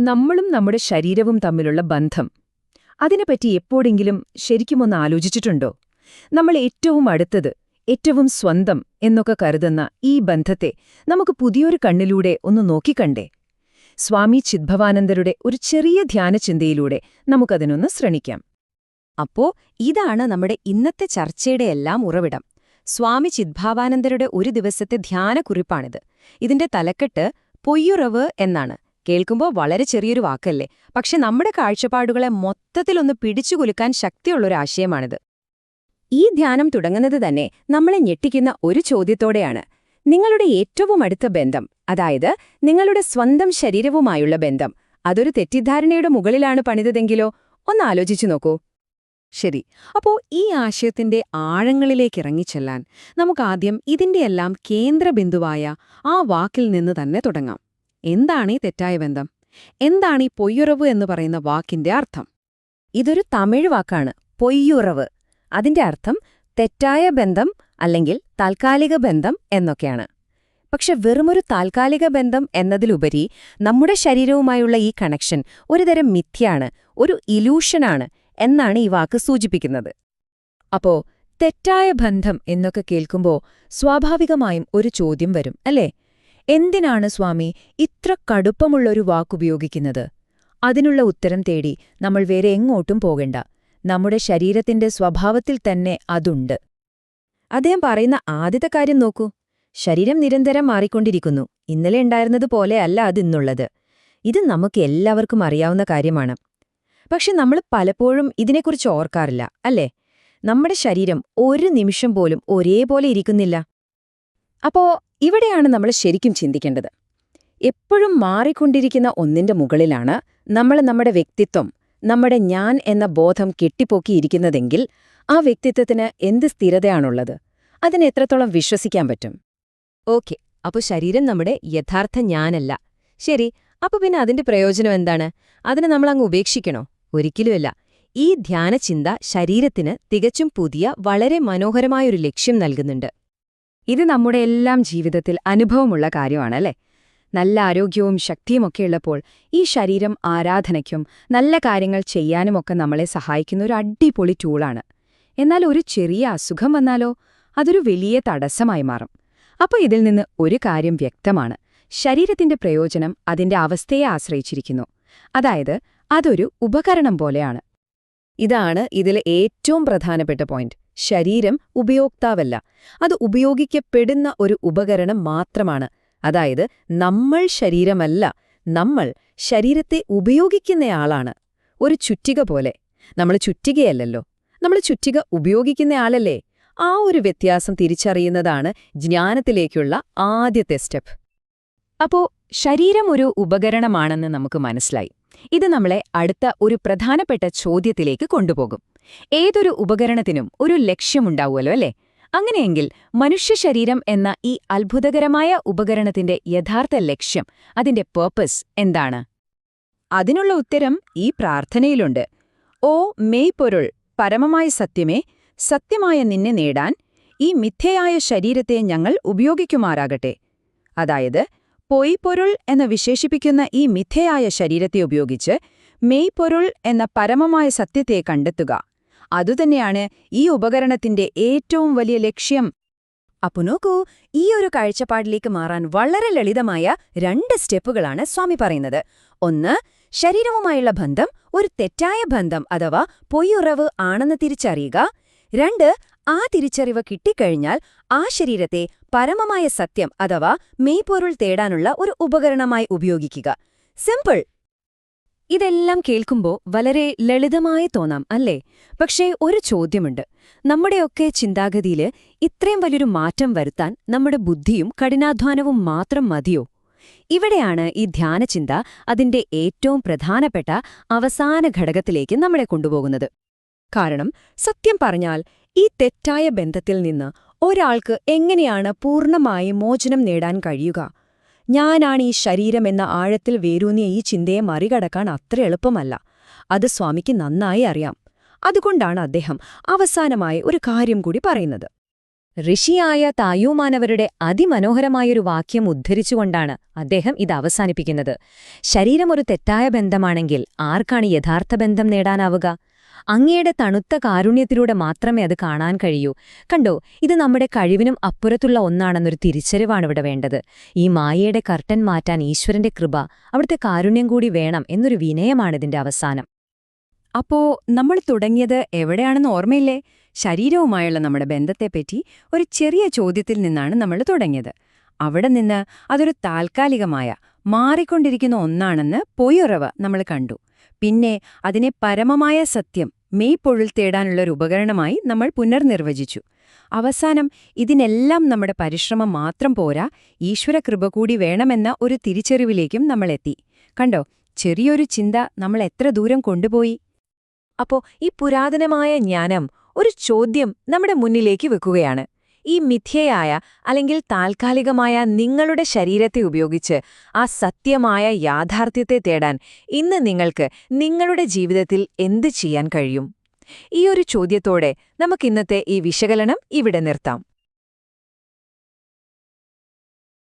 നമ്മളും നമ്മുടെ ശരീരവും തമ്മിലുള്ള ബന്ധം. അതിനെപ്പറ്റി എപ്പോഴെങ്കിലും ശരിക്കുമൊന്ന് ആലോചിച്ചിട്ടുണ്ടോ? നമ്മൾ ഏറ്റവും അടുത്തത് ഏറ്റവും സ്വന്തം എന്നൊക്കെ കരുതുന്ന ഈ ബന്ധത്തെ നമുക്ക് പുതിയൊരു കണ്ണിലൂടെ ഒന്ന് നോക്കിക്കണ്ടേ? സ്വാമി ചിദ്ഭവാനന്ദരുടെ ഒരു ചെറിയ ധ്യാനചിന്തയിലൂടെ നമുക്കതിനൊന്ന് ശ്രണിക്കാം. അപ്പോ ഇതാണ് നമ്മുടെ ഇന്നത്തെ ചർച്ചയുടെ എല്ലാം ഉറവിടം. സ്വാമി ചിദ്ഭാവാനന്ദരുടെ ഒരു ദിവസത്തെ ധ്യാനക്കുറിപ്പാണിത്. ഇതിന്റെ തലക്കെട്ട് പൊയ്യുറവ് എന്നാണ്. കേൾക്കുമ്പോൾ വളരെ ചെറിയൊരു വാക്കല്ലേ? പക്ഷെ നമ്മുടെ കാഴ്ചപ്പാടുകളെ മൊത്തത്തിലൊന്ന് പിടിച്ചുകുലുക്കാൻ ശക്തിയുള്ളൊരാശയമാണിത്. ഈ ധ്യാനം തുടങ്ങുന്നത് തന്നെ നമ്മളെ ഞെട്ടിക്കുന്ന ഒരു ചോദ്യത്തോടെയാണ്. നിങ്ങളുടെ ഏറ്റവും അടുത്ത ബന്ധം അതായത് നിങ്ങളുടെ സ്വന്തം ശരീരവുമായുള്ള ബന്ധം അതൊരു തെറ്റിദ്ധാരണയുടെ മുകളിലാണ് പണിതതെങ്കിലോ? ഒന്ന് ആലോചിച്ചു നോക്കൂ. ശരി അപ്പോൾ ഈ ആശയത്തിന്റെ ആഴങ്ങളിലേക്ക് ഇറങ്ങിച്ചെല്ലാൻ നമുക്കാദ്യം ഇതിന്റെയെല്ലാം കേന്ദ്രബിന്ദുവായ ആ വാക്കിൽ നിന്ന് തന്നെ തുടങ്ങാം. എന്താണ് ഈ തെറ്റായ ബന്ധം? എന്താണ് ഈ പൊയ്യുറവ് എന്ന് പറയുന്ന വാക്കിന്റെ അർത്ഥം? ഇതൊരു തമിഴ് വാക്കാണ് പൊയ്യുറവ്. അതിന്റെ അർത്ഥം തെറ്റായ ബന്ധം അല്ലെങ്കിൽ താൽക്കാലിക ബന്ധം എന്നൊക്കെയാണ്. പക്ഷെ വെറുമൊരു താൽക്കാലിക ബന്ധം എന്നതിലുപരി നമ്മുടെ ശരീരവുമായുള്ള ഈ കണക്ഷൻ ഒരുതരം മിഥ്യാണ് ഒരു ഇലൂഷനാണ് എന്നാണ് ഈ വാക്ക് സൂചിപ്പിക്കുന്നത്. അപ്പോ തെറ്റായ ബന്ധം എന്നൊക്കെ കേൾക്കുമ്പോൾ സ്വാഭാവികമായും ഒരു ചോദ്യം വരും അല്ലേ? എന്തിനാണ് സ്വാമി ഇത്ര കടുപ്പമുള്ളൊരു വാക്കുപയോഗിക്കുന്നത്? അതിനുള്ള ഉത്തരം തേടി നമ്മൾ വേറെ എങ്ങോട്ടും പോകണ്ട. നമ്മുടെ ശരീരത്തിന്റെ സ്വഭാവത്തിൽ തന്നെ അതുണ്ട്. അദ്ദേഹം പറയുന്ന ആദ്യത്തെ കാര്യം നോക്കൂ. ശരീരം നിരന്തരം മാറിക്കൊണ്ടിരിക്കുന്നു. ഇന്നലെ ഉണ്ടായിരുന്നതുപോലെ അല്ല അതിന്നുള്ളത് ഇത് നമുക്ക് എല്ലാവർക്കും അറിയാവുന്ന കാര്യമാണ്. പക്ഷെ നമ്മൾ പലപ്പോഴും ഇതിനെക്കുറിച്ച് ഓർക്കാറില്ല അല്ലേ? നമ്മുടെ ശരീരം ഒരു നിമിഷം പോലും ഒരേപോലെ ഇരിക്കുന്നില്ല. അപ്പോ ഇവിടെയാണ് നമ്മൾ ശരിക്കും ചിന്തിക്കേണ്ടത്. എപ്പോഴും മാറിക്കൊണ്ടിരിക്കുന്ന ഒന്നിന്റെ മുകളിലാണ് നമ്മൾ നമ്മുടെ വ്യക്തിത്വം നമ്മുടെ ഞാൻ എന്ന ബോധം കെട്ടിപ്പോക്കിയിരിക്കുന്നതെങ്കിൽ ആ വ്യക്തിത്വത്തിന് എന്ത് സ്ഥിരതയാണുള്ളത്? അതിന് എത്രത്തോളം വിശ്വസിക്കാൻ പറ്റും? ഓക്കെ അപ്പൊ ശരീരം നമ്മുടെ യഥാർത്ഥ ഞാനല്ല. ശരി അപ്പൊ പിന്നെ അതിന്റെ പ്രയോജനം എന്താണ്? അതിനെ നമ്മൾ അങ്ങ് ഉപേക്ഷിക്കണോ? ഒരിക്കലുമല്ല. ഈ ധ്യാനചിന്ത ശരീരത്തിന് തികച്ചും പുതിയ വളരെ മനോഹരമായൊരു ലക്ഷ്യം നൽകുന്നുണ്ട്. ഇത് നമ്മുടെ എല്ലാം ജീവിതത്തിൽ അനുഭവമുള്ള കാര്യമാണല്ലേ? നല്ല ആരോഗ്യവും ശക്തിയുമൊക്കെ ഉള്ളപ്പോൾ ഈ ശരീരം ആരാധനയ്ക്കും നല്ല കാര്യങ്ങൾ ചെയ്യാനുമൊക്കെ നമ്മളെ സഹായിക്കുന്ന ഒരു അടിപൊളി ടൂളാണ്. എന്നാൽ ഒരു ചെറിയ അസുഖം വന്നാലോ? അതൊരു വലിയ തടസ്സമായി മാറും. അപ്പോൾ ഇതിൽ നിന്ന് ഒരു കാര്യം വ്യക്തമാണ്. ശരീരത്തിന്റെ പ്രയോജനം അതിന്റെ അവസ്ഥയെ ആശ്രയിച്ചിരിക്കുന്നു. അതായത് അതൊരു ഉപകരണം പോലെയാണ്. ഇതാണ് ഇതിലെ ഏറ്റവും പ്രധാനപ്പെട്ട പോയിന്റ്. ശരീരം ഉപയോക്താവല്ല. അത് ഉപയോഗിക്കപ്പെടുന്ന ഒരു ഉപകരണം മാത്രമാണ്. അതായത് നമ്മൾ ശരീരമല്ല നമ്മൾ ശരീരത്തെ ഉപയോഗിക്കുന്നയാളാണ് ഒരു ചുറ്റിക പോലെ. നമ്മൾ ചുറ്റികയല്ലല്ലോ. നമ്മൾ ചുറ്റിക ഉപയോഗിക്കുന്നയാളല്ലേ ആ ഒരു വ്യത്യാസം തിരിച്ചറിയുന്നതാണ് ജ്ഞാനത്തിലേക്കുള്ള ആദ്യത്തെ സ്റ്റെപ്പ്. അപ്പോ ശരീരം ഒരു ഉപകരണമാണെന്ന് നമുക്ക് മനസ്സിലായി. ഇത് നമ്മളെ അടുത്ത ഒരു പ്രധാനപ്പെട്ട ചോദ്യത്തിലേക്ക് കൊണ്ടുപോകും. ഏതൊരു ഉപകരണത്തിനും ഒരു ലക്ഷ്യമുണ്ടാവുമല്ലോ അല്ലേ? അങ്ങനെയെങ്കിൽ മനുഷ്യശരീരം എന്ന ഈ അത്ഭുതകരമായ ഉപകരണത്തിന്റെ യഥാർത്ഥ ലക്ഷ്യം അതിന്റെ പേർപ്പസ് എന്താണ്? അതിനുള്ള ഉത്തരം ഈ പ്രാർത്ഥനയിലുണ്ട്. ഓ മെയ് പൊരുൾ പരമമായ സത്യമേ സത്യമായ നിന്നെ നേടാൻ ഈ മിഥ്യയായ ശരീരത്തെ ഞങ്ങൾ ഉപയോഗിക്കുമാറാകട്ടെ. അതായത് പൊയ്പൊരുൾ എന്ന് വിശേഷിപ്പിക്കുന്ന ഈ മിഥയായ ശരീരത്തെ ഉപയോഗിച്ച് മെയ്പൊരുൾ എന്ന പരമമായ സത്യത്തെ കണ്ടെത്തുക. അതുതന്നെയാണ് ഈ ഉപകരണത്തിന്റെ ഏറ്റവും വലിയ ലക്ഷ്യം. അപ്പു നോക്കൂ ഈ ഒരു കാഴ്ചപ്പാടിലേക്ക് മാറാൻ വളരെ ലളിതമായ രണ്ട് സ്റ്റെപ്പുകളാണ് സ്വാമി പറയുന്നത്. ഒന്ന് ശരീരവുമായുള്ള ബന്ധം ഒരു തെറ്റായ ബന്ധം അഥവാ പൊയ്യുറവ് ആണെന്ന് തിരിച്ചറിയുക. രണ്ട് ആ തിരിച്ചറിവ് കിട്ടിക്കഴിഞ്ഞാൽ ആ ശരീരത്തെ പരമമായ സത്യം അഥവാ മെയ്പൊരുൾ തേടാനുള്ള ഒരു ഉപകരണമായി ഉപയോഗിക്കുക. സിമ്പിൾ ഇതെല്ലാം കേൾക്കുമ്പോൾ വളരെ ലളിതമായി തോന്നാം അല്ലേ? പക്ഷേ ഒരു ചോദ്യമുണ്ട്. നമ്മുടെയൊക്കെ ചിന്താഗതിയിൽ ഇത്രയും വലിയൊരു മാറ്റം വരുത്താൻ നമ്മുടെ ബുദ്ധിയും കഠിനാധ്വാനവും മാത്രം മതിയോ? ഇവിടെയാണ് ഈ ധ്യാനചിന്ത അതിന്റെ ഏറ്റവും പ്രധാനപ്പെട്ട അവസാന ഘടകത്തിലേക്ക് നമ്മളെ കൊണ്ടുപോകുന്നത്. കാരണം സത്യം പറഞ്ഞാൽ ഈ തെറ്റായ ബന്ധത്തിൽ നിന്ന് ഒരാൾക്ക് എങ്ങനെയാണ് പൂർണമായി മോചനം നേടാൻ കഴിയുക? ഞാനാണ് ഈ ശരീരമെന്ന ആഴത്തിൽ വേരൂന്നിയ ഈ ചിന്തയെ മറികടക്കാൻ അത്ര എളുപ്പമല്ല. അത് സ്വാമിക്ക് നന്നായി അറിയാം. അതുകൊണ്ടാണ് അദ്ദേഹം അവസാനമായി ഒരു കാര്യം കൂടി പറയുന്നത്. ഋഷിയായ തായൂമാനവരുടെ അതിമനോഹരമായൊരു വാക്യം ഉദ്ധരിച്ചുകൊണ്ടാണ് അദ്ദേഹം ഇത് അവസാനിപ്പിക്കുന്നത്. ശരീരം ഒരു തെറ്റായ ബന്ധമാണെങ്കിൽ ആർക്കാണ് യഥാർത്ഥ ബന്ധം നേടാനാവുക? അങ്ങയുടെ തണുത്ത കാരുണ്യത്തിലൂടെ മാത്രമേ അത് കാണാൻ കഴിയൂ. കണ്ടോ ഇത് നമ്മുടെ കഴിവിനും അപ്പുറത്തുള്ള ഒന്നാണെന്നൊരു തിരിച്ചറിവാണ് ഇവിടെ വേണ്ടത്. ഈ മായയുടെ കർട്ടൻ മാറ്റാൻ ഈശ്വരന്റെ കൃപ അവിടുത്തെ കാരുണ്യം കൂടി വേണം എന്നൊരു വിനയമാണിതിന്റെ അവസാനം. അപ്പോ നമ്മൾ തുടങ്ങിയത് എവിടെയാണെന്ന് ഓർമ്മയില്ലേ? ശരീരവുമായുള്ള നമ്മുടെ ബന്ധത്തെപ്പറ്റി ഒരു ചെറിയ ചോദ്യത്തിൽ നിന്നാണ് നമ്മൾ തുടങ്ങിയത്. അവിടെ നിന്ന് അതൊരു താൽക്കാലികമായ മാറിക്കൊണ്ടിരിക്കുന്ന ഒന്നാണെന്ന് പൊയ്യുറവ് നമ്മൾ കണ്ടു. പിന്നെ അതിനെ പരമമായ സത്യം മെയ് പൊഴിൽ തേടാനുള്ള ഒരു ഉപകരണമായി നമ്മൾ പുനർനിർവചിച്ചു. അവസാനം ഇതിനെല്ലാം നമ്മുടെ പരിശ്രമം മാത്രം പോരാ ഈശ്വരകൃപ കൂടി വേണമെന്ന ഒരു തിരിച്ചറിവിലേക്കും നമ്മളെത്തി കണ്ടോ ചെറിയൊരു ചിന്ത നമ്മൾ എത്ര ദൂരം കൊണ്ടുപോയി? അപ്പോ ഈ പുരാതനമായ ജ്ഞാനം ഒരു ചോദ്യം നമ്മുടെ മുന്നിലേക്ക് വെക്കുകയാണ്. ഈ മിഥ്യയായ അല്ലെങ്കിൽ താൽക്കാലികമായ നിങ്ങളുടെ ശരീരത്തെ ഉപയോഗിച്ച് ആ സത്യമായ യാഥാർത്ഥ്യത്തെ തേടാൻ ഇന്ന് നിങ്ങൾക്ക് നിങ്ങളുടെ ജീവിതത്തിൽ എന്ത് ചെയ്യാൻ കഴിയും? ഈ ഒരു ചോദ്യത്തോടെ നമുക്കിന്നത്തെ ഈ വിശകലനം ഇവിടെ നിർത്താം.